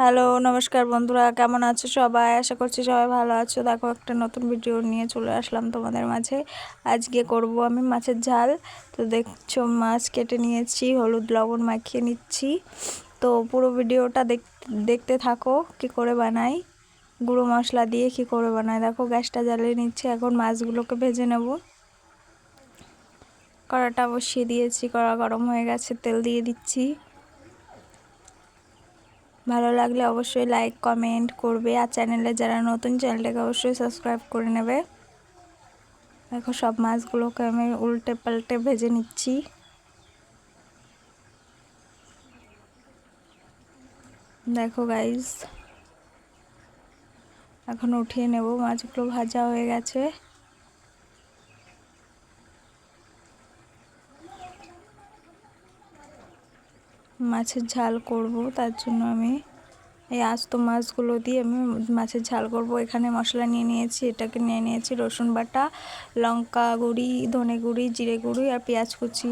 Hello নমস্কার বন্ধুরা, কেমন আছো সবাই? আশা করছি সবাই ভালো আছো। দেখো, একটা নতুন ভিডিও নিয়ে চলে আসলাম তোমাদের মাঝে। আজকে করব আমি মাছের ঝাল। তো দেখছ, মাছ কেটে নিয়েছি, হলুদ, লবণ মাখিয়ে নিচ্ছি। তো পুরো ভিডিওটা দেখতে থাকো, কি করে বানাই। গুঁড়ো মশলা দিয়ে কি করে বানাই। দেখো, গ্যাসটা জ্বালিয়ে নিচ্ছি, এখন মাছগুলোকে ভেজে নেব। কড়াটা বসিয়ে দিয়েছি, কড়া গরম হয়ে গেছে, তেল দিয়ে দিচ্ছি। ভালো লাগলে অবশ্যই লাইক কমেন্ট করবে। আর চ্যানেলে যারা নতুন চ্যানেলটাকে অবশ্যই সাবস্ক্রাইব করে নেবে। দেখো সব মাছগুলোকে আমি উল্টে পাল্টে ভেজে নিচ্ছি। দেখো গাইজ এখন উঠিয়ে নেব। মাছগুলো ভাজা হয়ে গেছে। মাছের ঝাল করব, তার জন্য আমি এই আস্ত মাছগুলো দিয়ে আমি মাছের ঝাল করব। এখানে মশলা নিয়ে নিয়েছি, এটাকে নিয়ে নিয়েছি রসুন বাটা, লঙ্কা গুঁড়ি, ধনে গুঁড়ি, জিরে গুঁড়ি আর পেঁয়াজ কুচি।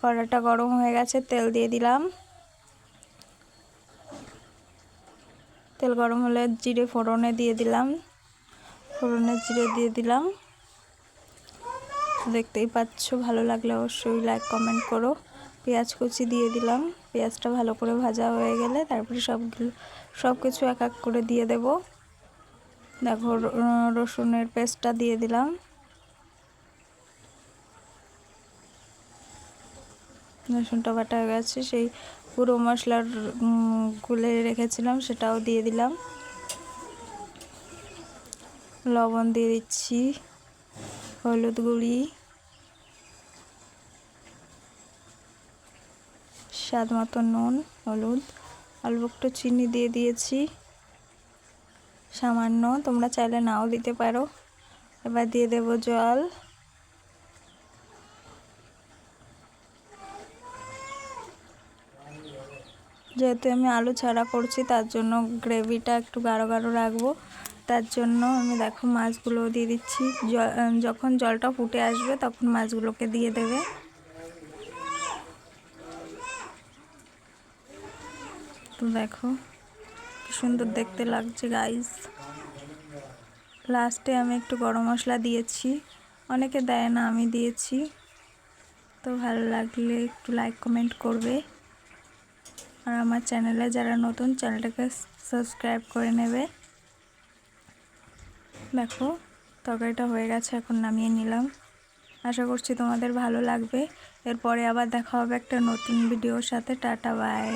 কড়াটা গরম হয়ে গেছে, তেল দিয়ে দিলাম। তেল গরম হলে জিরে ফোড়নে দিয়ে দিলাম। ফোড়নে জিরে দিয়ে দিলাম। দেখতেই পাচ্ছ, ভালো লাগলে অবশ্যই লাইক কমেন্ট করো। পেঁয়াজ কুচি দিয়ে দিলাম। পেঁয়াজটা ভালো করে ভাজা হয়ে গেলে তারপরে সবগুলো সব কিছু এক এক করে দিয়ে দেব। দেখো রসুনের পেস্টটা দিয়ে দিলাম। রসুনটা বাটা হয়ে গেছে, সেই পুরো মশলার গুলে রেখেছিলাম, সেটাও দিয়ে দিলাম। লবণ দিয়ে দিচ্ছি, হলুদ গুঁড়ি। স্বাদ মতো নুন, হলুদ, অল্প একটু চিনি দিয়ে দিয়েছি। সামান্য, তোমরা চাইলে নাও দিতে পারো। এবার দিয়ে দেব জল। যেহেতু আমি আলু ছাড়া করছি, তার জন্য গ্রেভিটা একটু গাঢ় গাঢ় রাখব। তার জন্য আমি দেখো মাছগুলো দিয়ে দিচ্ছি। যখন জলটা ফুটে আসবে, তখন মাছগুলোকে দিয়ে দেবে। তো দেখো, কি সুন্দর দেখতে লাগছে গাইস লাস্টে আমি একটু গরম মশলা দিয়েছি। অনেকে দেয় না, আমি দিয়েছি। তো ভালো লাগলে একটু লাইক কমেন্ট করবে। আর আমার চ্যানেলে যারা নতুন, চ্যানেলটাকে সাবস্ক্রাইব করে নেবে। দেখো, তরকারিটা হয়ে গেছে, এখন নামিয়ে নিলাম। আশা করছি তোমাদের ভালো লাগবে। এরপরে আবার দেখা হবে একটা নতুন ভিডিওর সাথে। Tata bye